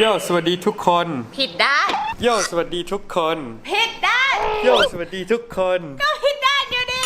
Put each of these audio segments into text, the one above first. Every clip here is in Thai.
โยสวัสดีทุกคน ผิดได้โยสวัสดีทุกคน ผิดได้โยสวัสดีทุกคนก็ผิดได้เดี๋ยวดิ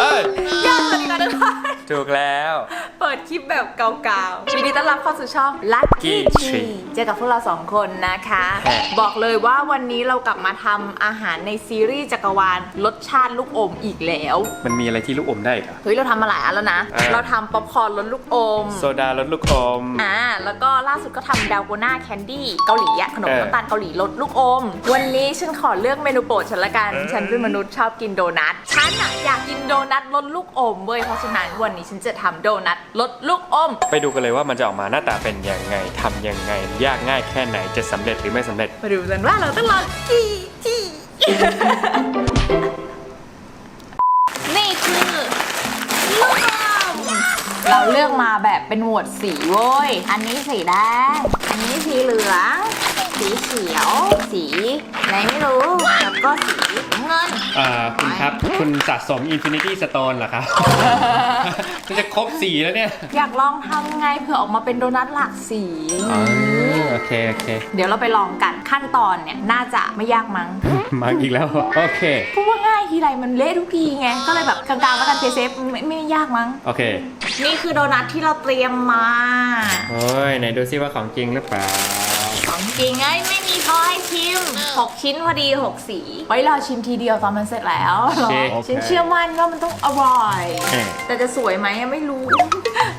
เอ้ยยอดสวัสดีค่ะทุกคน ถูกแล้ว เปิดคลิปแบบเก่าๆยินดีต้อนรับเข้าสู่ช่อง Lucky Lucky Tree Tree เจอกับพวกเราสองคนนะคะฮะบอกเลยว่าวันนี้เรากลับมาทำอาหารในซีรีส์จักรวาลรสชาติลูกอมอีกแล้ว มันมีอะไรที่ลูกอมได้อีกเหรอ เฮ้ย เราทำมาหลายอันแล้วนะ อ่า เราทำป๊อปคอร์นรสลูกอม โซดารสลูกอม อ่า แล้วก็ล่าสุดก็ทำดาวโกน่าแคนดี้เกาหลีอะขนมเออน้ำตาลเกาหลีรสลูกอม วันนี้ฉันขอเลือกเมนูโปรดฉันละกันฉันเป็นมนุษย์ชอบกินโดนัท ฉันอะอยากกินโดนัทรสลูกอมเว้ย เพราะฉะนั้นวันนี้ฉันจะทำโดนัทรสลูกอม ไปดูกันเลยว่ามันจะออกมาหน้าตาเป็นยังไงทำยังไง ยากง่ายแค่ไหนจะสำเร็จหรือไม่สำเร็จ มาดูกันว่าเราต้องลองกี่ที่นี่คือลูกอมเราเลือกมาแบบเป็นหมวดสีโว้ย อันนี้สีแดง อันนี้สีเหลือง สีเขียว สีอะไรไม่รู้ แล้วก็สีน้ำ เงิน อ่าคุณครับ คุณสะสม Infinity Stone เหรอครับ มันจะครบสีแล้วเนี่ยอยากลองทำไงเผื่อออกมาเป็นโดนัทหลากสี อ๋อโอเค โอเค เดี๋ยวเราไปลองกันขั้นตอนเนี่ยน่าจะไม่ยากมั้งมาอีกแล้ว โอเค พูดว่าง่ายทีไรมันเละทุกทีไง ก็เลยแบบกลางๆแล้วกันเซฟๆไม่ไม่ยากมั้ง โอเคนี่คือโดนัทที่เราเตรียมมา โอ้ยไหนดูซิว่าของจริงหรือเปล่าของ จริงไงไม่มีพอให้ชิม 6 ชิ้นพอดี 6 สี ไว้รอชิมทีเดียวตอนมันเสร็จแล้ว โอเค ฉันเชื่อมั่นว่ามันต้องอร่อยเอ๊ะแต่จะสวยไหมยังไม่รู้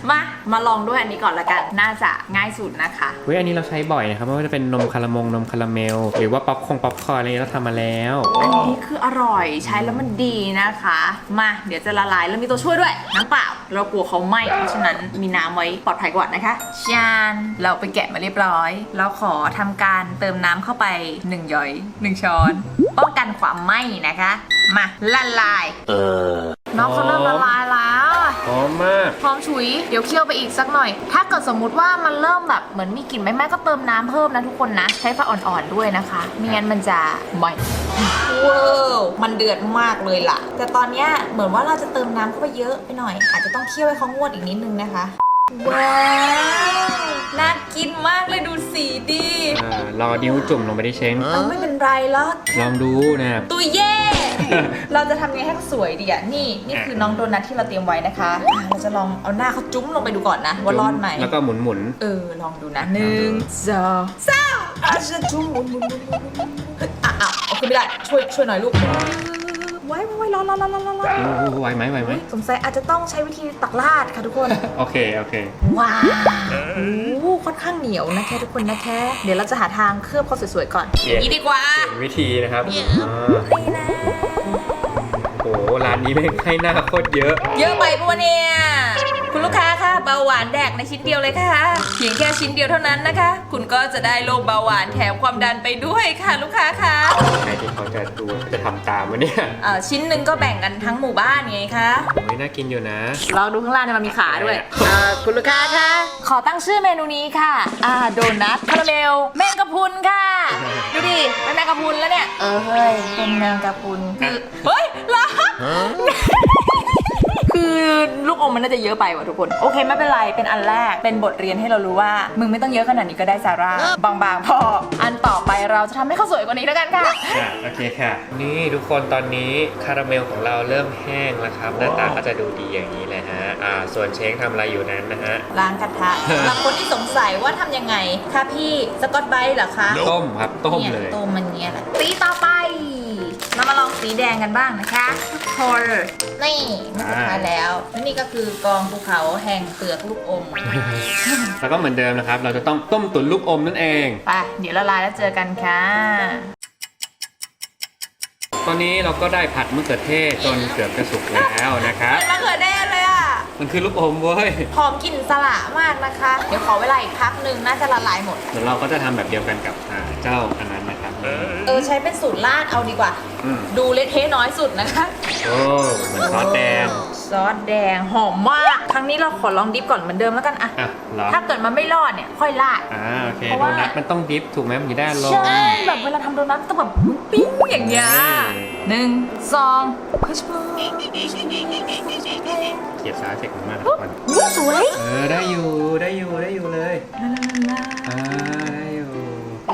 มา มาลองด้วยอันนี้ก่อนละกัน น่าจะง่ายสุดนะคะเฮ้ยอันนี้เราใช้บ่อยนะครับไม่ว่าจะเป็นนมคารามงนมคาราเมล หรือว่าป๊อปคงป๊อปคอร์นอะไรเงี้ยเราทำมาแล้ว อันนี้คืออร่อยใช้แล้วมันดีนะคะ มาเดี๋ยวจะละลายแล้วมีตัวช่วยด้วยน้ำเปล่า เรากลัวเขาไหม้เพราะฉะนั้นมีน้ำไว้ปลอดภัยกว่านะคะชานเราไปแกะมาเรียบร้อย เราขอทำการเติมน้ำเข้าไป1หย่อย1ช้อน ป้องกันความไหม้นะคะ มาละลาย น้องเขาเริ่มละลายแล้วหอมมากพร้อมฉุย เดี๋ยวเคี่ยวไปอีกสักหน่อย ถ้าเกิดสมมุติว่ามันเริ่มแบบเหมือนมีกลิ่นไหม้ๆก็เติมน้ำเพิ่มนะทุกคนนะ ใช้ไฟอ่อนๆด้วยนะคะไม่งั้นมันจะไหม้ว้าวมันเดือดมากเลยล่ะ แต่ตอนเนี้ยเหมือนว่าเราจะเติมน้ำเข้าไปเยอะไปหน่อย อาจจะต้องเคี่ยวให้เขางวดอีกนิดนึงนะคะ ว้าวน่ากินมากเลยดูสีดิอ่ารอนิ้วจุ่มลงไปที่เช้งเอาไม่เป็นไรหรอกลองดูนะครับตัวเย่ เราจะทำไงให้เขาสวยดีอะนี่นี่คือน้องโดนัทที่เราเตรียมไว้นะคะอะเราจะลองเอาหน้าเขาจุ้มลงไปดูก่อนนะว่ารอดไหมแล้วก็หมุนหมุน เออลองดูนะหนึ่งสองสามอาจะจุ้มหมุนหมุนหมุนหมุนหมุนเฮ้ยอะอะเอาขึ้นไม่ได้ช่วยช่วยหน่อยลูกไว้ไว้ไว้รอรอรอรอรอรอโอ้โหไหวไหมไหวไหมสงสัยอาจจะต้องใช้วิธีตักราดค่ะทุกคน โอเคโอเค ว้าวโอ้โหค่อนข้างเหนียวนะคะทุกคนนะคะเดี๋ยวเราจะหาทางเคลือบเขาสวยๆก่อนเย้ อย่างนี้ดีกว่าวิธีนะครับอ่านี่นะ โอ้โหร้านนี้แม่งให้หน้าโคตรเยอะ เยอะไปปะวะเนี่ย คุณลูกค้าคะเบาหวานแดกในชิ้นเดียวเลยค่ะ เพียงแค่ชิ้นเดียวเท่านั้นนะคะ คุณก็จะได้โรคเบาหวานแถมความดันไปด้วยค่ะลูกค้าคะใครที่เขาจะดูจะทำตามวะเนี่ยเอ่อชิ้นหนึ่งก็แบ่งกันทั้งหมู่บ้านไงคะ โอ้ยน่ากินอยู่นะ ลองดูข้างล่างเนี่ยมันมีขาด้วยอะไรอะเอ่อคุณลูกค้าคะขอตั้งชื่อเมนูนี้ค่ะอ่าโดนัทคาราเมลแมงกะพรุนค่ะ ดูดิเป็นแมงกะพรุนแล้วเนี่ย เออเฮ้ยเป็นแมงกะพรุนคือเฮ้ยลัก คือลูกอมมันน่าจะเยอะไปว่ะทุกคน โอเคไม่เป็นไร เป็นอันแรก เป็นบทเรียนให้เรารู้ว่า มึงไม่ต้องเยอะขนาดนี้ก็ได้ซาร่า บางๆ พอ อันต่อไปเราจะทำให้เขาสวยกว่านี้แล้วกันค่ะ ค่ะโอเคค่ะ นี่ทุกคนตอนนี้คาราเมลของเราเริ่มแห้งแล้วครับหน้าตาก็จะดูดีอย่างนี้เลยฮะอ่าส่วนเชคทำอะไรอยู่นั้นนะฮะ ล้างกระทะสำหรับคนที่สงสัยว่าทำยังไงคะพี่สกอตไบรท์เหรอคะต้มครับต้มนี่เลย ต้มมันเงี้ยแหละสีต่อไป เรามาลองสีแดงกันบ้างนะคะทุกคนนี่มันสุดท้ายแล้วและนี่ก็คือกองภูเขาแห่งเปลือกลูกอมแล้วก็เหมือนเดิมนะครับ เราจะต้องต้มตุ๋นลูกอมนั่นเองไปเดี๋ยวละลายแล้วเจอกันค่ะ ตอนนี้เราก็ได้ผัดมะเขือเทศจนเกือบจะสุกแล้วนะครับเป็นมะเขือเทศเลยอะมันคือลูกอมเว้ยหอมกลิ่นสละมากนะคะ เดี๋ยวขอเวลาอีกพักหนึ่งน่าจะละลายหมดเดี๋ยวเราก็จะทำแบบเดียวกันกับอ่าเจ้าอันนั้นนะครับเออใช้เป็นสูตรราดเอาดีกว่า อืม ดูเละเทะน้อยสุดนะคะ โอ้เหมือนซอสแดง ซอสแดงหอมมาก ครั้งนี้เราขอลองดิฟก่อนเหมือนเดิมแล้วกันอะอะเหรอถ้าเกิดมันไม่รอดเนี่ยค่อยราด อ่าโอเคเพราะโดว่า นัทมันต้องดิฟถูกไหมมันจะได้ลง ใช่แบบเวลาทำโดนัทต้องแบบปิ้งอย่างเงี้ยเออหนึ่งสองฮึชบูเขียบซ้ายเสกมากทุกคนอู้สวยเออได้อยู่ได้อยู่ได้อยู่เลย ลาลาลาเรา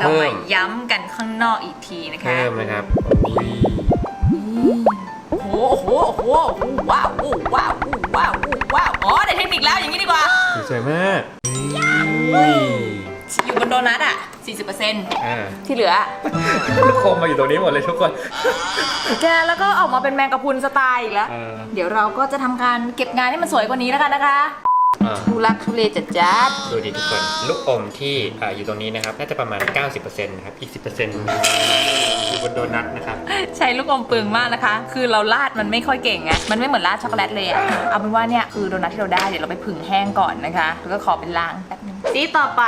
เพิ่มามย้ำกันข้างนอกอีกทีนะคะเพิ่มนะครับนี่โอ้โหโอ้โหโอ้โหว้าวว้าวว้าวว้าวอ๋อได้เทคนิคแล้วอย่างนี้ดีกว่าสวยมากนี่อยู่บนโดนัทอะ 40%อ่าที่เหลือลูกโคมมาอยู่ตรงนี้หมดเลยทุกคน แกแล้วก็ออกมาเป็นแมงกะพรุนสไตล์อีกแล้วเออเดี๋ยวเราก็จะทำการเก็บงานให้มันสวยกว่านี้แล้วกันนะคะ อ่า ทุลักทุเลจัดจัดดูดิทุกคนลูกอมที่อ่าอยู่ตรงนี้นะครับ น่าจะประมาณ 90%นะครับอีก 10%อยู่บนโดนัทนะครับ ใช้ลูกอมเปลืองมากนะคะ คือเราลาดมันไม่ค่อยเก่งไงมันไม่เหมือนลาดช็อกโกแลตเลยอะเอาเป็นว่าเนี่ยคือโดนัทที่เราได้เดี๋ยวเราไปผึ่งแห้งก่อนนะคะแล้วก็ขอเป็นล้างแป๊บนึงสีต่อไป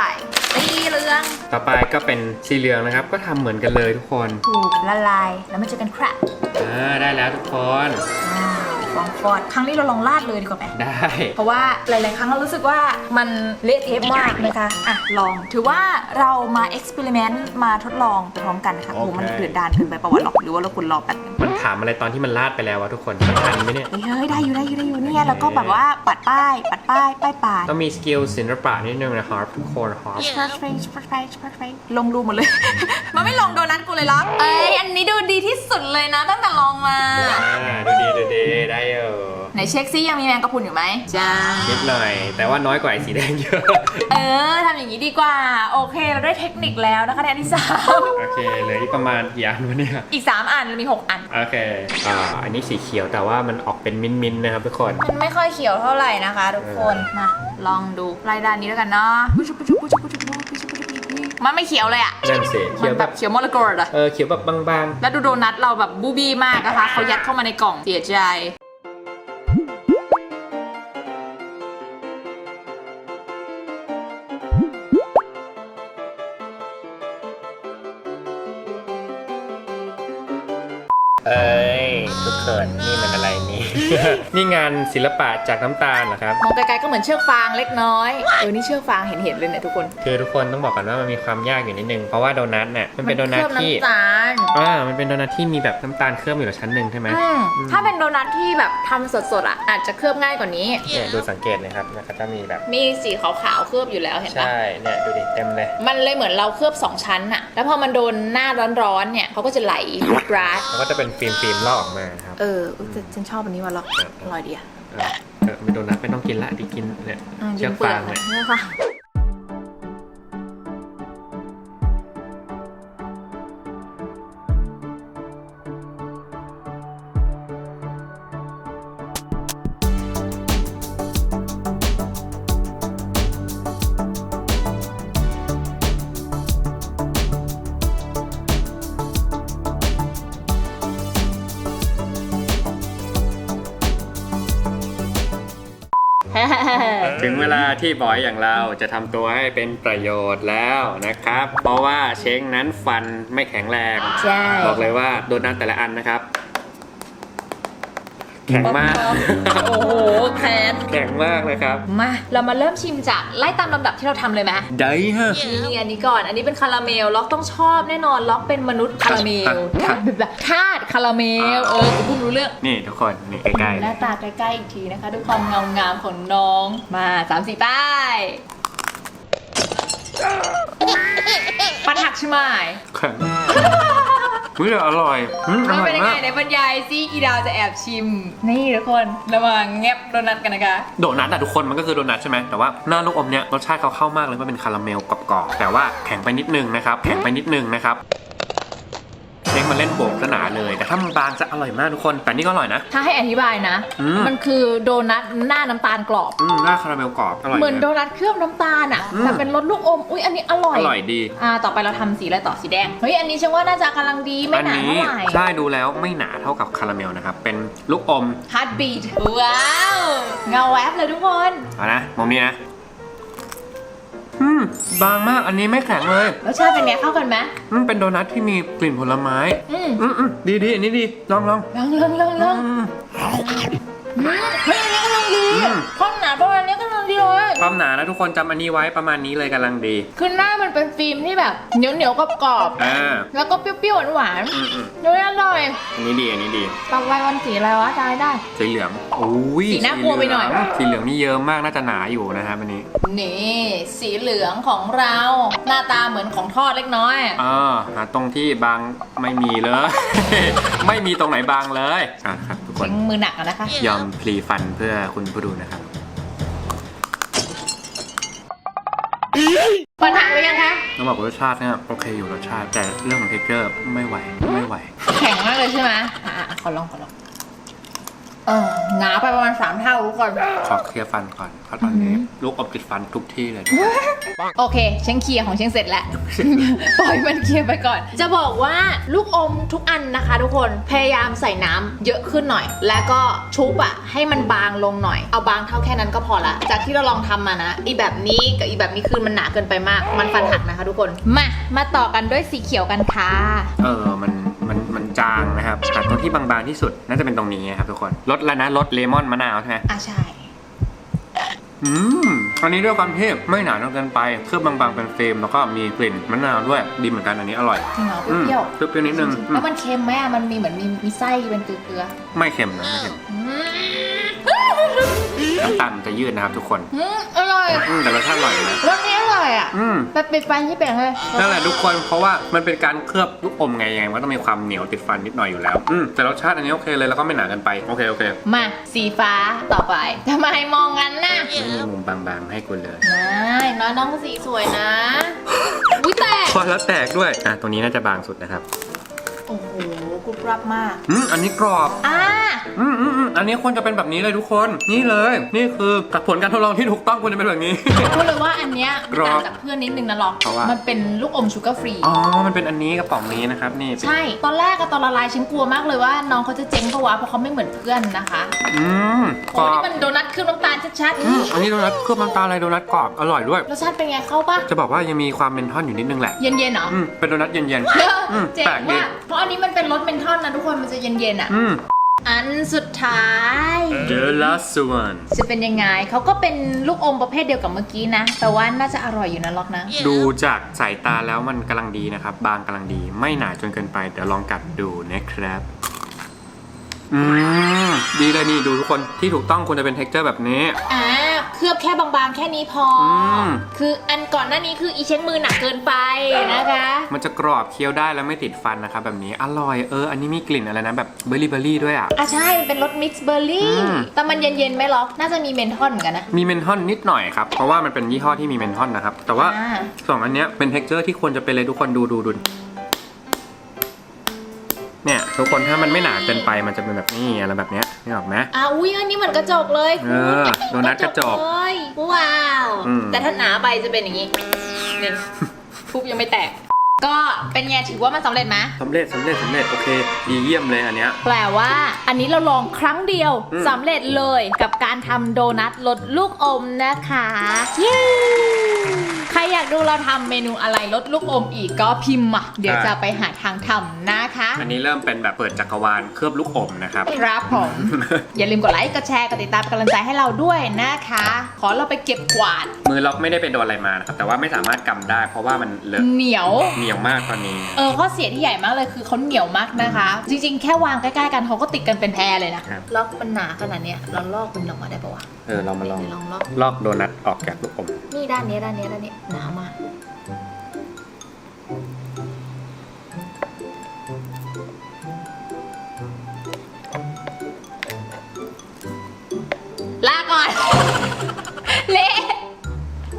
สีเหลืองต่อไปก็เป็นสีเหลืองนะครับ ก็ทำเหมือนกันเลยทุกคน ถูกละลายแล้วมาเจอกันครับอ่าได้แล้วทุกคน อ่า ฟองฟอดครั้งนี้เราลองลาดเลยดีกว่าไหมได้ เพราะว่าหลาย ๆ ครั้งเรารู้สึกว่ามันเละเทะมากนะคะอะลองถือว่าเรามาเอ็กซ์เพร์เมนต์มาทดลองไปพร้อมกันค่ะโอ้โหมันเดือดดานเกินไปประวัติหรอกหรือว่าเราควรรอแป๊บนึง มันถามอะไรตอนที่มันลาดไปแล้ววะทุกคนมันทันไหมเนี่ยเฮ้ยเฮ้ยได้อยู่ได้อยู่ได้อยู่เนี่ยแล้วก็แบบว่าปัดป้าย ปัดป้ายป้ายปาดต้องมีสกิลศิลปะนิดนึงนะครับทุกคนครับลงรูหมดเลย มันไม่ลงโดนัทกูเลยเหรอเอ้ยอันนี้ดูดีที่สุดเลยนะตั้งแต่ลองมา อ่า ดูดีดูดีได้เออไหนเช็คซิยังมีแมงกะพรุนอยู่ไหมจ้านิดหน่อย แต่ว่าน้อยกว่าไอ้สีแดงเยอะ เออทำอย่างนี้ดีกว่า โอเค เราได้เทคนิคแล้วนะคะในอันที่สามโอเคเหลืออีกประมาณกี่อันวะเนี่ย อีก 3 อันเรามี 6 อัน โอเค อ่า อันนี้สีเขียวแต่ว่ามันออกเป็นมิ้นมิ้นๆนะครับทุกคน มันไม่ค่อยเขียวเท่าไหร่นะคะ ทุกคนมาลองดูรายด้านนี้แล้วกันเนาะมันไม่เขียวเลยอะนั่นสิมัเขียนวแบแบบบเขียวมรกตอะ เออเขียวแบบบางแล้วดูโดนัทเราแบบบูบี้มากนะคะเขายัดเข้ามาในกล่องเสียใจ กคนนี่มันอะไรนี่ นี่งานศิลปะจากน้ำตาลเหรอครับ มองไกลๆก็เหมือนเชือกฟางเล็กน้อย เออ นี่เชือกฟางเห็นๆเลยเนี่ยทุกคน คือทุกคนต้องบอกก่อนว่ามันมีความยากอยู่นิดนึง เพราะว่าโดนัทเนี่ยมันเป็นโดนัทเคลือบที่น้ำตาล อ่ามันเป็นโดนัทที่มีแบบน้ำตาลเคลือบอยู่กับชั้นหนึ่งใช่ไหมอืมถ้าเป็นโดนัทที่แบบทำสดๆอะอาจจะเคลือบง่ายกว่านี้ เนี่ยดูสังเกตนะครับมันก็จะมีแบบมีสีขาวๆเคลือบอยู่แล้วเห็นปะ ใช่เนี่ยดูดิเต็มเลย มันเลยเหมือนเราเคลือบสองชั้นอะแล้วพอมันโดนหน้าร้อนๆ เนี่ยเขาก็จะไหลบราสแล้วก็จะเป็นฟิล์มฟิล์มๆลอกออกมาครับ เอออุ๊ยแต่ฉันชอบอันนี้ว่ะล็อกอร่อยดีอะเออเออไม่โดนัทไม่ต้องกินละดิกินเนี่ยอืมเชือกปลืฟางเนี่ยเนี่ยค่ะ ถึงเวลาที่บอยอย่างเราจะทำตัวให้เป็นประโยชน์แล้วนะครับ เพราะว่าเช้งนั้นฟันไม่แข็งแรง ใช่ บอกเลยว่าโดนัทแต่ละอันนะครับ แข็งมาก โอ้โหแคนแข็งมากเลยครับ มา เรามาเริ่มชิมจากไล่ตามลำดับที่เราทำเลยไหมได้ฮะนี่อันนี้ก่อน อันนี้เป็นคาราเมล ล็อกต้องชอบแน่นอน ล็อกเป็นมนุษย์คาราเมลทาสแบบทาสคาราเมล เออกูเพิ่งรู้เรื่อง นี่ทุกคน นี่ใกล้หน้าตาใกล้ๆอีกทีนะคะด้วยความเงางามของน้อง มาสามสี่ป้ายปันหักใช่ไหมๆแข็ง อุ้ยแต่อร่อยอืมอมันร่อเป็ยนยังไงมากในบรรยายซิอีดาวจะแอบชิม นี่ทุกคนระวังแงบโดนัทกันนะคะโดนัทอะทุกคนมันก็คือโดนัทใช่ไหมแต่ว่าหน้าลูกอมเนี่ยรสชาติเขาเข้ามากเลยมันเป็นคาราเมลกรอบๆแต่ว่าแข็งไปนิดนึงนะครับแข็งไปนิดนึงนะครับเช็ค มาเล่นโบกสนาเลย แต่ถ้ามันบางจะอร่อยมากทุกคน แต่นี่ก็อร่อยนะ ถ้าให้อธิบายนะ อืม มันคือโดนัทหน้าน้ำตาลกรอบ อืมหน้าคาราเมลกรอบอร่อยเหมือนโดนะนัทเคลือบน้ำตาลอะอืมแต่เป็นรสลูกอม อุ้ยอันนี้อร่อยอร่อยดี อ่าต่อไปเราทำสีอะไรต่อสีแดง เฮ้ยอันนี้ฉันว่าน่าจะกำลังดีไม่อัหนานี้เท่าไหร่ ใช่ดูแล้วไม่หนาเท่ากับคาราเมลนะครับ เป็นลูกอม ฮาร์ดบีทว้าว เงาแวบเลยทุกคน เอานะมุมนี้นะ อืมบางมากอันนี้ไม่แข็งเลยรสชาติเป็นไงเข้ากันไหมอืมเป็นโดนัทที่มีกลิ่นผลไม้ อืมอืมอืมดีดีอันนี้ดีลองลองลองลองลองลองอืมอืมเฮ้ย ความหนาประมาณนี้กำลังดีเลย ความหนานะทุกคนจำอันนี้ไว้ประมาณนี้เลยกำลังดี คือหน้ามันเป็นฟิล์มที่แบบเหนียวเหนียวๆกรอบอ่าๆแล้วก็เปรี้ยวๆหวานอืมอืมๆด้วยอร่อยอันนี้ดีอันนี้ดีต่อไปวันสีอะไรวะจายได้ สีเหลืองโอ้ยสีน่ากลัวไปหน่อยสีเหลืองนี่เยอะมากน่าจะหนาอยู่นะครับอันนี้นี่สีเหลืองของเรา หน้าตาเหมือนของทอดเล็กน้อย อ่าหาตรงที่บางไม่มีเลย ไม่มีตรงไหนบางเลยอะครับทุกคนเช็งมือหนักอะนะคะ ยอมพลีฟันเพื่อคุณผู้ดูนะครับ ปัญหาหรือยังคะต้องบอกว่ารสชาติเนี่ยโอเคอยู่รสชาติแต่เรื่องของเทคเจอร์ไม่ไหวไม่ไหว แข็งมากเลยใช่ไหมอะอะขอลองขอลองเออหนาไปประมาณสามเท่าทุกคน ขอเคลียร์ฟันก่อนเพราะตอนนี้ลูกอมติดฟันทุกที่เลย โอเคเช้งเคลียร์ของเช้งเสร็จแล้ว ปล่อยมันเคลียร์ไปก่อน จะบอกว่าลูกอมทุกอันนะคะ ทุกคนพยายามใส่น้ำเยอะขึ้นหน่อย แล้วก็ชุบอะให้มันบางลงหน่อย เอาบางเท่าแค่นั้นก็พอละ จากที่เราลองทำมานะอีแบบนี้กับอีแบบนี้คือมันหนาเกินไปมาก มันฟันหักนะคะ ทุกคนมามาต่อกันด้วยสีเขียวกันค่ะ เออ มัน มันมันจางนะครับหาตรงที่บางๆที่สุดน่าจะเป็นตรงนี้ครับทุกคนรสแล้วนะรสเลมอนมะนาวใช่ไหมอะใช่ อืมอันนี้ด้วยความที่ไม่หนาจนเกินไปเคลือบบางๆเป็นเฟรมแล้วก็มีกลิ่นมะนาวด้วยดีเหมือนกันอันนี้อร่อยจริงเหรออืมเปรี้ยวเปรี้ยวๆนิดนึงๆอืมแล้วมันเค็มไหมอะมันมีเหมือนมีมีไส้เป็นเกลือไม่เค็มนะไม่เค็มๆอืม น้ำตาลมันจะยืดนะครับทุกคนอืมอร่อยอืมแต่รสชาติอร่อยนะ รสนี้อร่อยอะอืม แบบปิดไฟที่เปลี่ยนเลยนั่นแหละทุกคนเพราะว่ามันเป็นการเคลือบลูกอมไงยังไงมันก็ต้องมีความเหนียวติดฟันนิดหน่อยอยู่แล้วอืมแต่รสชาติอันนี้โอเคเลยแล้วก็ไม่หนาเกันไปโอเคโอเคมาสีฟ้าต่อไปทำไมมองงั้นน่ะไม่มีมุมบางๆให้คุณเลยนายน้อยน้องสีสวยนะอุ้ยแตกพอแล้วแตกด้วยอะตรงนี้น่าจะบางสุดนะครับ โอ้โหก รุบกรับมาก อืมอันนี้กรอบ อ่า อืมอืมอืมอันนี้ควรจะเป็นแบบนี้เลยทุกคน นี่เลย นี่คือผลการทดลองที่ถูกต้องควรจะเป็นแบบนี้ พูดเลยว่าอันเนี้ยกรอบต่างจากเพื่อนนิดนึงนะหรอกเพราะว่ามัมั นเป็นลูกอมชูการ์ฟรี อ๋อ มันเป็นอันนี้กระป๋องนี้นะครับ นี่เป็นใช่ ตอนแรกอะตอนละลายฉันกลัวมากเลยว่าน้องเขาจะเจ๊งปะวะเพราะเขาไม่เหมือนเพื่อนนะคะอืมกโอ้รอนี่บมันโดนัทเครื่องน้ำตาลชัดอืมอันนี้โดนัทเคลือบน้ำตาลอะไรโดนัทกรอบ อร่อยด้วย ๆรสชาติเป็นไงเข้าปะจะบอกว่ายังมีความเมนทอนอยู่นิดนึงแหละ เย็นๆเหรออืมเป็นโดนัทเย็นอืมเจ๋งแปลกดี ว่ะเพราะอันนี้มันเป็นรสเมนทอลนะทุกคนมันจะเย็นๆอะๆอืม อันสุดท้าย The last one จะเป็นยังไง เขาก็เป็นลูกอมประเภทเดียวกับเมื่อกี้นะ แต่ว่าน่าจะอร่อยอยู่นะล็อกนะ ดูจากสายตาแล้วมันกำลังดีนะครับ บางกำลังดี ไม่หนาจนเกินไป เดี๋ยวลองกัดดูนะครับ อืมดีเลยนี่ดูทุกคนที่ถูกต้องควรจะเป็นเท็กเจอร์แบบนี้ อ่าเคลือบแค่บางๆ แค่นี้พออม คืออันก่อนหน้านี้คืออีเช็คมือหนักเกินไปนะคะ มันจะกรอบเคี้ยวได้แล้วไม่ติดฟันนะครับแบบนี้อร่อยเอออันนี้มีกลิ่นอะไรนะแบบเบอร์รี่เบอร์รี่ด้วยอะ อะใช่มันเป็นรสมิกซ์เบอร์รี่ อืม แต่มันเย็นๆไหมล็อก น่าจะมีเมนทอนเหมือนกันนะ มีเมนทอนนิดหน่อยครับ เพราะว่ามันเป็นยี่ห้อที่มีเมนทอนนะครับ แต่ว่าอ่า สองอันเนี้ยเป็นเท็กเจอร์ที่ควรจะเป็นเลยทุกคนดูดูดู เนี่ยทุกคนถ้ามันไม่หนาเกินไปมันจะเป็นแบบนี้อะไรแบบเนี้ยนี่ออกไหมอ่าอุ้ยอันนี้เหมือนกระจกเลยเออโดนัทกระจกเลยว้าว อืม แต่ถ้าหนาไปจะเป็นอย่างนี้นี่ทุบยังไม่แตก ก็เป็นไงถือว่ามันสำเร็จไหมสำเร็จสำเร็จสำเร็จโอเค ดีเยี่ยมเลยอันเนี้ย แปลว่า อันนี้เราลองครั้งเดียวอืม สำเร็จเลยกับการทำโดนัทลดลูกอมนะคะเย้ใค รอยากดูเราทำเมนูอะไรลดลูกอมอีกก็พิมพ์มาเดี๋ยวจะไปหาทางทำนะคะ อันนี้เริ่มเป็นแบบเปิดจักรวาลเคลือบลูกอมนะครับ ครับผม อย่าลืมกดไลค์กดแชร์กดติดตามเป็นกำลังใจให้เราด้วยนะคะ ขอเราไปเก็บกวาด มือล็อกไม่ได้ไปโดนอะไรมานะครับแต่ว่าไม่สามารถกำได้ เพราะว่ามันเลอะเหนียว เหนียวมากตอนนี้ เออข้อเสียที่ใหญ่มากเลยคือเขาเหนียวมากนะคะ จริงๆ แค่วางใกล้ๆกันเขาก็ติดกันเป็นแพรเลยนะครับล็อกมันหนาขนาดเนี้ยเราลอกมันออกมาได้ปะวะเเออเรามาลองลอกโดนัทออกจากลูกอมนี่ด้านนี้ด้านนี้ด้านนี้หนามาลาก่อน เละ